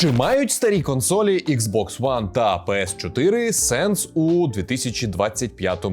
Чи мають старі консолі Xbox One та PS4 сенс у 2025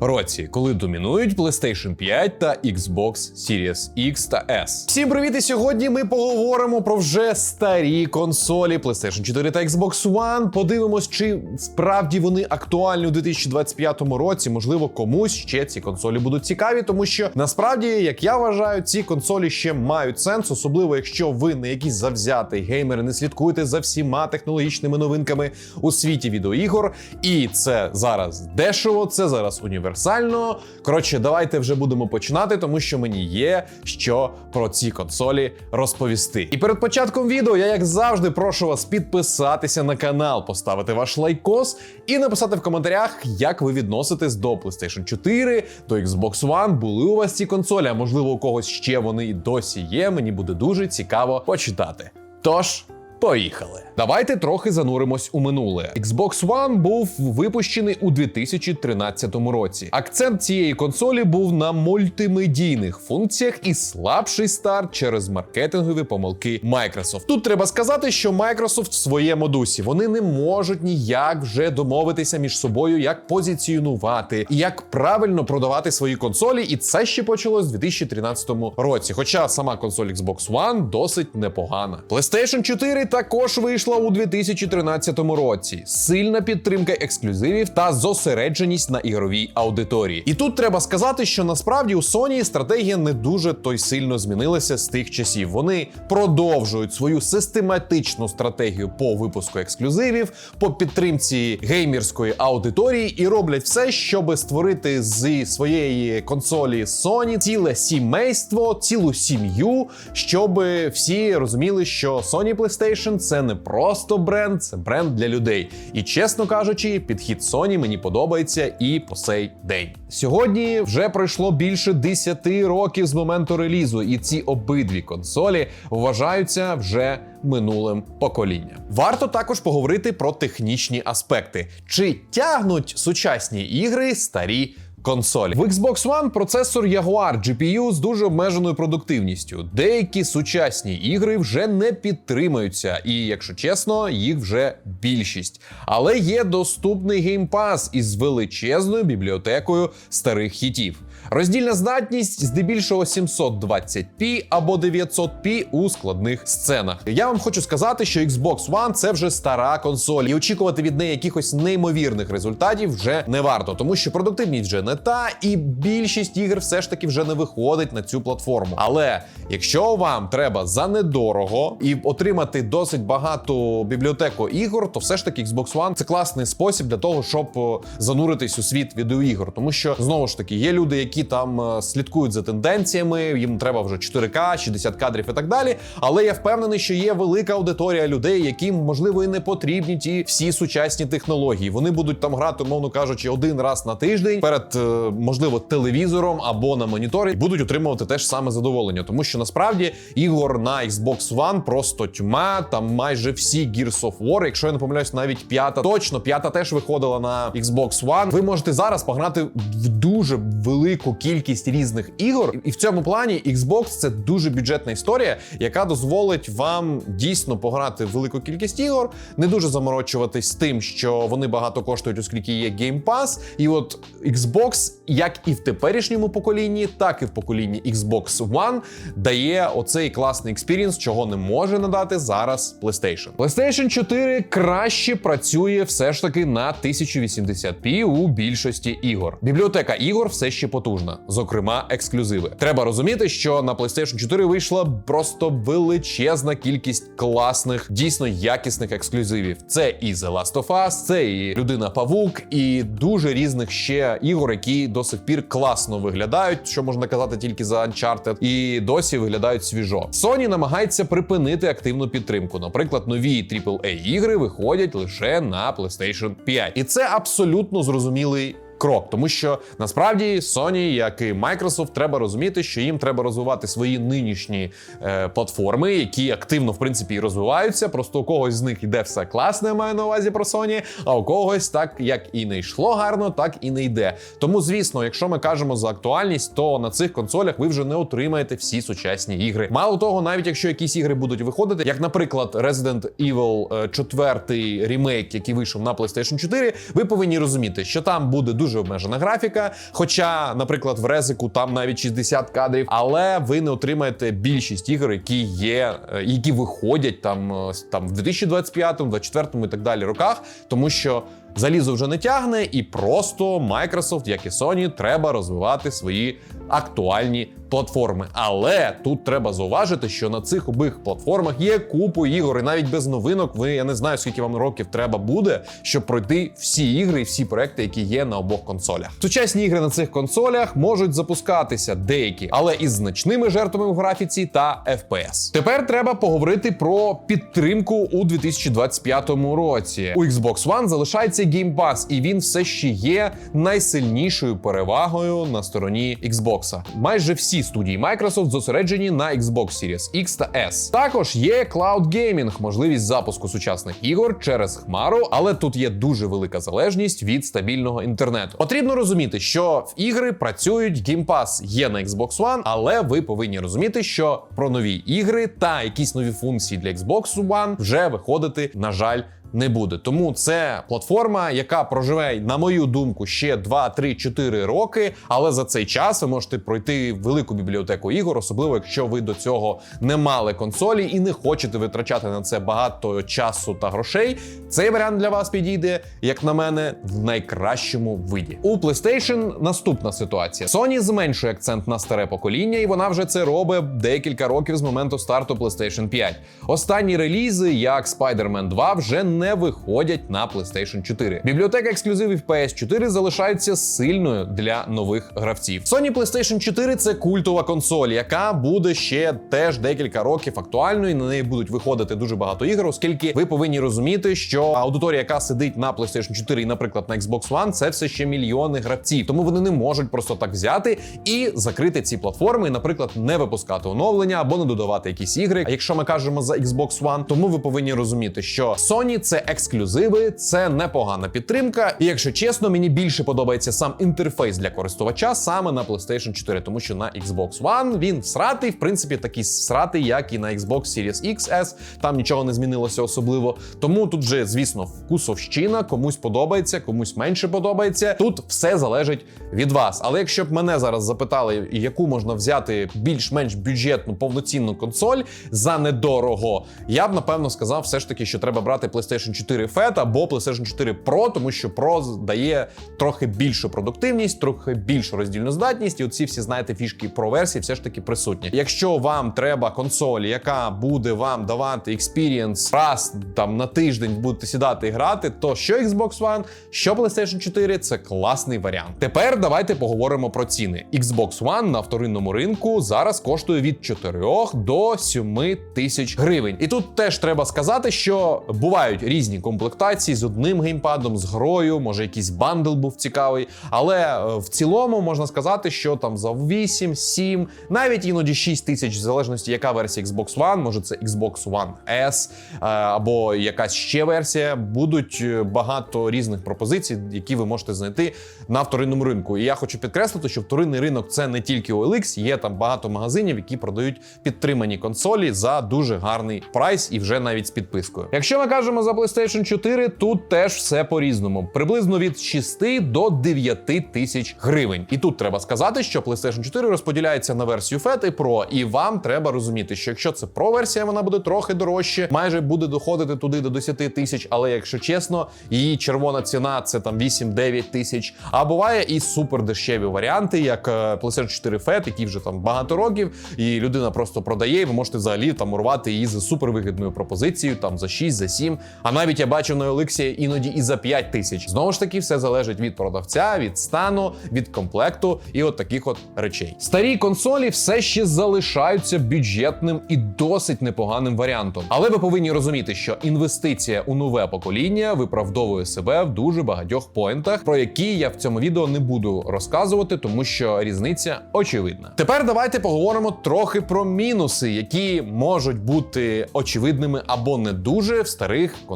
році, коли домінують PlayStation 5 та Xbox Series X та S? Всім привіт! І сьогодні ми поговоримо про вже старі консолі PlayStation 4 та Xbox One. Подивимось, чи справді вони актуальні у 2025 році. Можливо, комусь ще ці консолі будуть цікаві, тому що насправді, як я вважаю, ці консолі ще мають сенс, особливо якщо ви не якийсь завзятий геймер, і не слідкуєте за всіма технологічними новинками у світі відеоігор. І це зараз дешево, це зараз універсально. Коротше, давайте вже будемо починати, тому що мені є що про ці консолі розповісти. І перед початком відео я, як завжди, прошу вас підписатися на канал, поставити ваш лайкос і написати в коментарях, як ви відноситесь до PlayStation 4, до Xbox One. Були у вас ці консолі, а можливо, у когось ще вони і досі є. Мені буде дуже цікаво почитати. Тож. Поїхали. Давайте трохи зануримось у минуле. Xbox One був випущений у 2013 році. Акцент цієї консолі був на мультимедійних функціях і слабший старт через маркетингові помилки Microsoft. Тут треба сказати, що Microsoft в своєму дусі вони не можуть ніяк вже домовитися між собою, як позиціонувати і як правильно продавати свої консолі. І це ще почалось в 2013 році. Хоча сама консоль Xbox One досить непогана. PlayStation 4 також вийшла у 2013 році. Сильна підтримка ексклюзивів та зосередженість на ігровій аудиторії. І тут треба сказати, що насправді у Sony стратегія не дуже той сильно змінилася з тих часів. Вони продовжують свою систематичну стратегію по випуску ексклюзивів, по підтримці геймерської аудиторії і роблять все, щоб створити зі своєї консолі Sony ціле сімейство, цілу сім'ю, щоб всі розуміли, що Sony PlayStation це не просто бренд, це бренд для людей. І чесно кажучи, підхід Sony мені подобається і по сей день. Сьогодні вже пройшло більше 10 років з моменту релізу, і ці обидві консолі вважаються вже минулим поколінням. Варто також поговорити про технічні аспекти: чи тягнуть сучасні ігри старі консолі. В Xbox One процесор Jaguar GPU з дуже обмеженою продуктивністю. Деякі сучасні ігри вже не підтримуються, і, якщо чесно, їх вже більшість. Але є доступний Pass із величезною бібліотекою старих хітів. Роздільна здатність здебільшого 720p або 900p у складних сценах. Я вам хочу сказати, що Xbox One це вже стара консоль, і очікувати від неї якихось неймовірних результатів вже не варто, тому що продуктивність вже не та, і більшість ігр все ж таки вже не виходить на цю платформу. Але якщо вам треба за недорого і отримати досить багато бібліотеку ігор, то все ж таки Xbox One це класний спосіб для того, щоб е, зануритись у світ відеоігор, тому що знову ж таки є люди, які там е, слідкують за тенденціями, їм треба вже 4К, 60 кадрів і так далі. Але я впевнений, що є велика аудиторія людей, яким можливо і не потрібні ті всі сучасні технології. Вони будуть там грати, умовно кажучи, один раз на тиждень перед е, можливо телевізором або на моніторі, і будуть отримувати теж саме задоволення, тому що насправді ігор на Xbox One просто тьма. Там майже всі Gears of War, якщо я не помиляюсь, навіть п'ята точно п'ята теж виходила на Xbox One. Ви можете зараз пограти в дуже велику кількість різних ігор, і в цьому плані Xbox це дуже бюджетна історія, яка дозволить вам дійсно пограти велику кількість ігор, не дуже заморочуватись з тим, що вони багато коштують, оскільки є Game Pass. І от Xbox, як і в теперішньому поколінні, так і в поколінні Xbox One, дає оцей класний експірієнс, чого не може надати зараз PlayStation. PlayStation 4 краще працює все ж таки на 1080p у більшості ігор. Бібліотека ігор все ще потужна, зокрема ексклюзиви. Треба розуміти, що на PlayStation 4 вийшла просто величезна кількість класних, дійсно якісних ексклюзивів. Це і The Last of Us, це і Людина Павук, і дуже різних ще ігор, які до сих пір класно виглядають, що можна казати тільки за Uncharted, і досі виглядають свіжо. Sony намагається припинити активну підтримку. Наприклад, нові AAA ігри виходять лише на PlayStation 5. І це абсолютно зрозумілий крок, тому що насправді Sony, як і Microsoft, треба розуміти, що їм треба розвивати свої нинішні е, платформи, які активно в принципі і розвиваються. Просто у когось з них іде все класне, маю на увазі про Sony, а у когось так як і не йшло гарно, так і не йде. Тому, звісно, якщо ми кажемо за актуальність, то на цих консолях ви вже не отримаєте всі сучасні ігри. Мало того, навіть якщо якісь ігри будуть виходити, як, наприклад, Resident Evil 4 ремейк, який вийшов на PlayStation 4, ви повинні розуміти, що там буде дуже обмежена графіка. Хоча, наприклад, в Резику там навіть 60 кадрів, але ви не отримаєте більшість ігор, які є, е, які виходять там, е, там в 2025, 2024 і так далі роках, тому що. Залізо вже не тягне, і просто Microsoft, як і Sony, треба розвивати свої актуальні платформи. Але тут треба зауважити, що на цих обох платформах є купу ігор, і навіть без новинок ви я не знаю, скільки вам років треба буде, щоб пройти всі ігри і всі проекти, які є на обох консолях. Сучасні ігри на цих консолях можуть запускатися деякі, але із значними жертвами в графіці та FPS. Тепер треба поговорити про підтримку у 2025 році. У Xbox One залишається Game Pass, і він все ще є найсильнішою перевагою на стороні Xbox. Майже всі студії Microsoft зосереджені на Xbox Series X та S. Також є Cloud Gaming, можливість запуску сучасних ігор через хмару, але тут є дуже велика залежність від стабільного інтернету. Потрібно розуміти, що в ігри працюють Game Pass є на Xbox One, але ви повинні розуміти, що про нові ігри та якісь нові функції для Xbox One вже виходити, на жаль. Не буде, тому це платформа, яка проживе, на мою думку, ще 2, 3, 4 роки. Але за цей час ви можете пройти велику бібліотеку ігор, особливо якщо ви до цього не мали консолі і не хочете витрачати на це багато часу та грошей. Цей варіант для вас підійде, як на мене, в найкращому виді. У PlayStation наступна ситуація. Sony зменшує акцент на старе покоління, і вона вже це робить декілька років з моменту старту PlayStation 5. Останні релізи, як Spider-Man 2, вже не виходять на PlayStation 4. Бібліотека ексклюзивів PS4 залишається сильною для нових гравців. Sony PlayStation 4 це культова консоль, яка буде ще теж декілька років актуальною. На неї будуть виходити дуже багато ігор, оскільки ви повинні розуміти, що аудиторія, яка сидить на PlayStation 4 і, наприклад, на Xbox One, це все ще мільйони гравців. Тому вони не можуть просто так взяти і закрити ці платформи, і, наприклад, не випускати оновлення або не додавати якісь ігри. А якщо ми кажемо за Xbox One, тому ви повинні розуміти, що Sony це ексклюзиви, це непогана підтримка. І якщо чесно, мені більше подобається сам інтерфейс для користувача саме на PlayStation 4, тому що на Xbox One він всратий, в принципі, такий всратий, як і на Xbox Series XS. Там нічого не змінилося особливо. Тому тут же, звісно, вкусовщина, комусь подобається, комусь менше подобається. Тут все залежить від вас. Але якщо б мене зараз запитали, яку можна взяти більш-менш бюджетну повноцінну консоль за недорого, я б напевно сказав, все ж таки, що треба брати PlayStation 4 Fat або PlayStation 4 Pro, тому що Pro дає трохи більшу продуктивність, трохи більшу роздільну здатність, і оці всі знаєте фішки Pro версії все ж таки присутні. Якщо вам треба консоль, яка буде вам давати експірієнс раз там на тиждень будете сідати і грати, то що Xbox One, що PlayStation 4 це класний варіант. Тепер давайте поговоримо про ціни. Xbox One на вторинному ринку зараз коштує від 4 до 7 тисяч гривень. І тут теж треба сказати, що бувають різні комплектації з одним геймпадом, з грою, може якийсь бандл був цікавий. Але е, в цілому можна сказати, що там за 8, 7, навіть іноді 6 тисяч, в залежності, яка версія Xbox One, може це Xbox One S е, або якась ще версія, будуть е, багато різних пропозицій, які ви можете знайти на вторинному ринку. І я хочу підкреслити, що вторинний ринок це не тільки OLX, є там багато магазинів, які продають підтримані консолі за дуже гарний прайс і вже навіть з підпискою. Якщо ми кажемо за PlayStation 4, тут теж все по-різному. Приблизно від 6 до 9 тисяч гривень. І тут треба сказати, що PlayStation 4 розподіляється на версію FAT і Pro, і вам треба розуміти, що якщо це Pro версія, вона буде трохи дорожче, майже буде доходити туди до 10 тисяч. Але якщо чесно, її червона ціна це там 8-9 тисяч. А буває і супер дешеві варіанти, як е, PlayStation 4 FAT, які вже там багато років, і людина просто продає, і ви можете взагалі там урвати її за супервигідною пропозицією, там за 6, за 7 А навіть я бачив на Elixі іноді і за 5 тисяч. Знову ж таки, все залежить від продавця, від стану, від комплекту і от таких от речей. Старі консолі все ще залишаються бюджетним і досить непоганим варіантом. Але ви повинні розуміти, що інвестиція у нове покоління виправдовує себе в дуже багатьох поінтах, про які я в цьому відео не буду розказувати, тому що різниця очевидна. Тепер давайте поговоримо трохи про мінуси, які можуть бути очевидними або не дуже в старих консолях,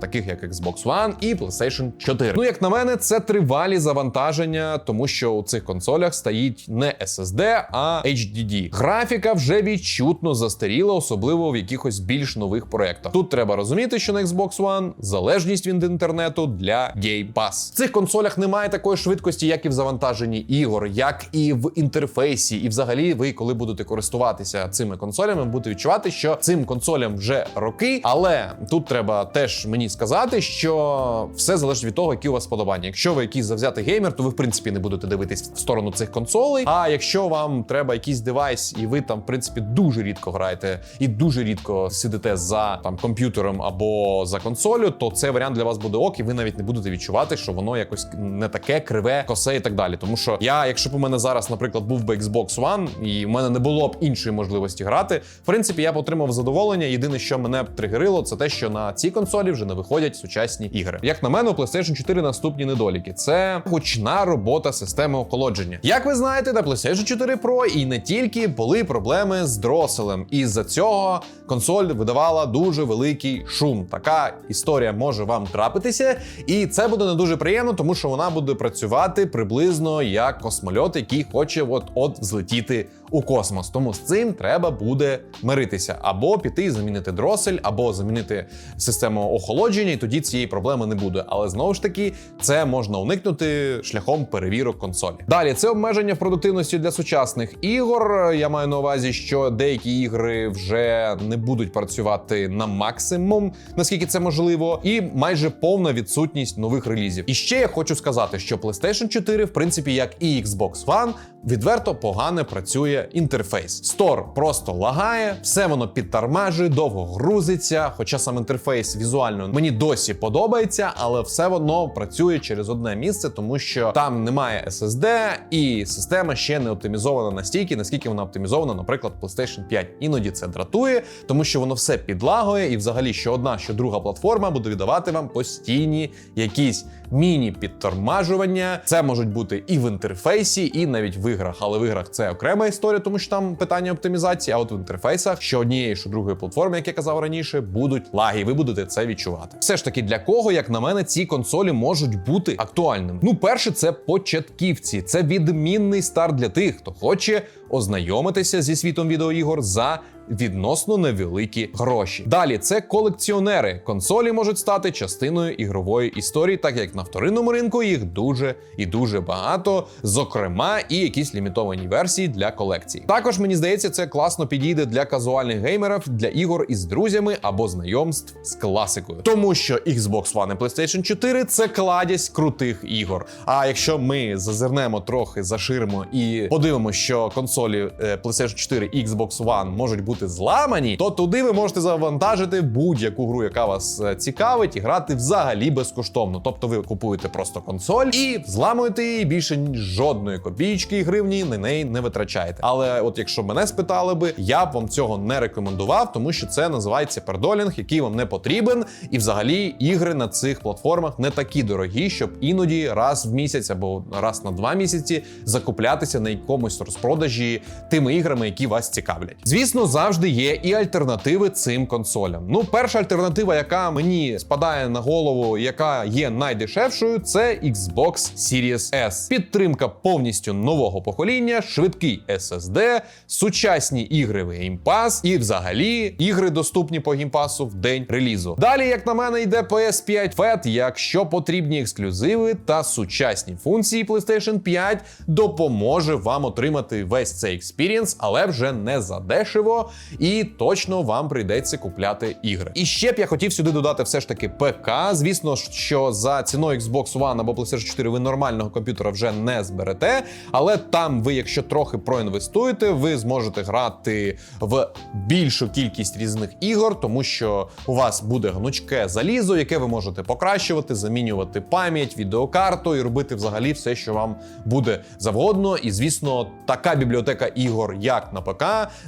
таких як Xbox One і PlayStation 4. Ну, як на мене, це тривалі завантаження, тому що у цих консолях стоїть не SSD, а HDD. Графіка вже відчутно застаріла, особливо в якихось більш нових проєктах. Тут треба розуміти, що на Xbox One залежність від інтернету для Game Pass. В цих консолях немає такої швидкості, як і в завантаженні ігор, як і в інтерфейсі. І взагалі, ви, коли будете користуватися цими консолями, будете відчувати, що цим консолям вже роки. Але тут треба теж мені сказати, що все залежить від того, які у вас подобання. Якщо ви якийсь завзятий геймер, то ви в принципі не будете дивитись в сторону цих консолей. А якщо вам треба якийсь девайс, і ви там, в принципі, дуже рідко граєте і дуже рідко сидите за там комп'ютером або за консолю, то цей варіант для вас буде ок, і ви навіть не будете відчувати, що воно якось не таке криве, косе і так далі. Тому що я, якщо б у мене зараз, наприклад, був би Xbox One, і в мене не було б іншої можливості грати, в принципі, я б отримав задоволення. Єдине, що мене б тригерило, це те, що на цій консолі вже не виходять сучасні ігри. Як на мене, у PlayStation 4 наступні недоліки: це гучна робота системи охолодження. Як ви знаєте, на PlayStation 4 Pro і не тільки були проблеми з дроселем, і з-за цього консоль видавала дуже великий шум. Така історія може вам трапитися, і це буде не дуже приємно, тому що вона буде працювати приблизно як космольот, який хоче от от взлетіти у космос. Тому з цим треба буде миритися або піти замінити дросель, або замінити систему охолодження, і тоді цієї проблеми не буде. Але знову ж таки, це можна уникнути шляхом перевірок консолі. Далі це обмеження в продуктивності для сучасних ігор. Я маю на увазі, що деякі ігри вже не будуть працювати на максимум, наскільки це можливо, і майже повна відсутність нових релізів. І ще я хочу сказати, що PlayStation 4, в принципі, як і Xbox One, відверто погано працює інтерфейс. Стор просто лагає, все воно підтормажує, довго грузиться. Хоча сам інтерфейс візуально мені досі подобається, але все воно працює через одне місце, тому що там немає SSD, і система ще не оптимізована настільки, наскільки вона оптимізована, наприклад, PlayStation 5. Іноді це дратує, тому що воно все підлагує, і взагалі що одна, що друга платформа буде віддавати вам постійні якісь міні-підтормажування. Це можуть бути і в інтерфейсі, і навіть в іграх. Але в іграх це окрема історія, тому що там питання оптимізації. А от в інтерфейсах, що однієї, що другої платформи, як я казав раніше, будуть лаги. Ви будете це відчувати. Все ж таки, для кого, як на мене, ці консолі можуть бути актуальними. Ну, перше, це початківці. Це відмінний старт для тих, хто хоче ознайомитися зі світом відеоігор за відносно невеликі гроші. Далі це колекціонери. Консолі можуть стати частиною ігрової історії, так як на вторинному ринку їх дуже і дуже багато, зокрема, і якісь лімітовані версії для колекцій. Також мені здається, це класно підійде для казуальних геймерів, для ігор із друзями або знайомств з класикою, тому що Xbox One і PlayStation 4 це кладязь крутих ігор. А якщо ми зазирнемо трохи за ширму і подивимося, що консолі е, PlayStation 4 і Xbox One можуть бути бути зламані, то туди ви можете завантажити будь-яку гру, яка вас е, цікавить, і грати взагалі безкоштовно. Тобто ви купуєте просто консоль і зламуєте її більше жодної копійки і гривні на неї не витрачаєте. Але от якщо мене спитали би, я б вам цього не рекомендував, тому що це називається пердолінг, який вам не потрібен. І взагалі ігри на цих платформах не такі дорогі, щоб іноді раз в місяць або раз на два місяці закуплятися на якомусь розпродажі тими іграми, які вас цікавлять. Звісно, завжди є і альтернативи цим консолям. Ну, перша альтернатива, яка мені спадає на голову, яка є найдешевшою, це Xbox Series S. Підтримка повністю нового покоління, швидкий SSD, сучасні ігри в Game Pass і взагалі ігри доступні по Game Pass в день релізу. Далі, як на мене, йде PS5 FAT, якщо потрібні ексклюзиви та сучасні функції PlayStation 5 допоможе вам отримати весь цей експірієнс, але вже не за дешево і точно вам прийдеться купляти ігри. І ще б я хотів сюди додати все ж таки ПК. Звісно, що за ціною Xbox One або PlayStation 4 ви нормального комп'ютера вже не зберете, але там ви, якщо трохи проінвестуєте, ви зможете грати в більшу кількість різних ігор, тому що у вас буде гнучке залізо, яке ви можете покращувати, замінювати пам'ять, відеокарту і робити взагалі все, що вам буде завгодно. І звісно, така бібліотека ігор, як на ПК,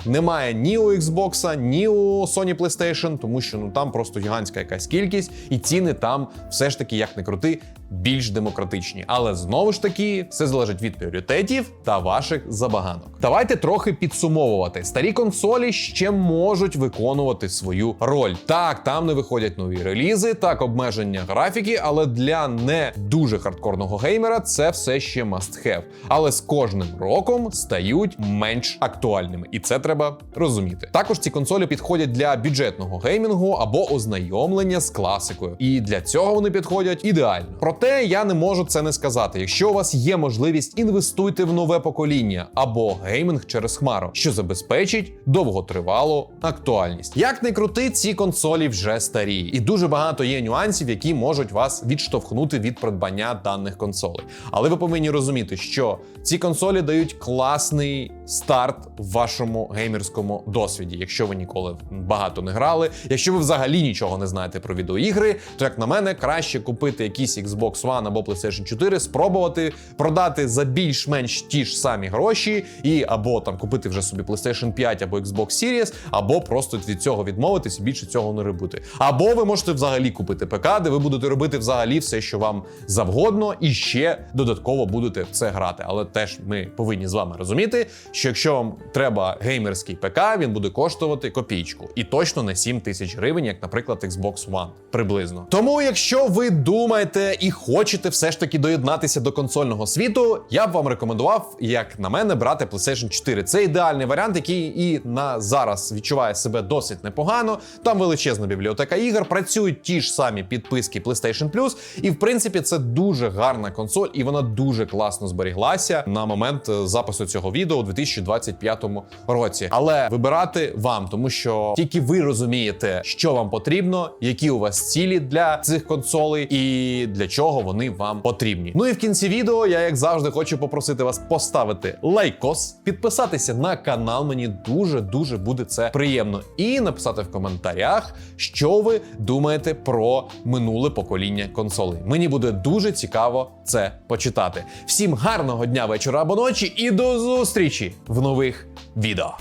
немає ні у Xbox, ні у Sony PlayStation, тому що ну там просто гігантська якась кількість, і ціни там все ж таки, як не крути, більш демократичні. Але знову ж таки, все залежить від пріоритетів та ваших забаганок. Давайте трохи підсумовувати. Старі консолі ще можуть виконувати свою роль. Так, там не виходять нові релізи, так обмеження графіки, але для не дуже хардкорного геймера це все ще must have. Але з кожним роком стають менш актуальними, і це треба розуміти. Також ці консолі підходять для бюджетного геймінгу або ознайомлення з класикою. І для цього вони підходять ідеально. Проте я не можу це не сказати. Якщо у вас є можливість, інвестуйте в нове покоління або геймінг через хмару, що забезпечить довготривалу актуальність. Як не крути, ці консолі вже старі, і дуже багато є нюансів, які можуть вас відштовхнути від придбання даних консолей. Але ви повинні розуміти, що ці консолі дають класний старт в вашому геймерському досвіді. Якщо ви ніколи багато не грали, якщо ви взагалі нічого не знаєте про відеоігри, то як на мене, краще купити якийсь Xbox One або PlayStation 4, спробувати продати за більш-менш ті ж самі гроші, і або там купити вже собі PlayStation 5 або Xbox Series, або просто від цього відмовитись і більше цього не робити. Або ви можете взагалі купити ПК, де ви будете робити взагалі все, що вам завгодно, і ще додатково будете це грати. Але теж ми повинні з вами розуміти, що якщо вам треба геймерський ПК, він буде коштувати копійку. І точно не 7 тисяч гривень, як, наприклад, Xbox One приблизно. Тому, якщо ви думаєте і хочете все ж таки доєднатися до консольного світу, я б вам рекомендував, як на мене, брати PlayStation 4. Це ідеальний варіант, який і на зараз відчуває себе досить непогано. Там величезна бібліотека ігор, працюють ті ж самі підписки PlayStation Plus, і в принципі це дуже гарна консоль, і вона дуже класно зберіглася на момент е, запису цього відео у 2025 році. Але вибирати вам, тому що тільки ви розумієте, що вам потрібно, які у вас цілі для цих консолей, і для чого вони вам потрібні. Ну і в кінці відео я, як завжди, хочу попросити вас поставити лайкос, підписатися на канал. Мені дуже дуже буде це приємно, і написати в коментарях, що ви думаєте про минуле покоління консолей. Мені буде дуже цікаво це почитати. Всім гарного дня, вечора або ночі, і до зустрічі в нових відео.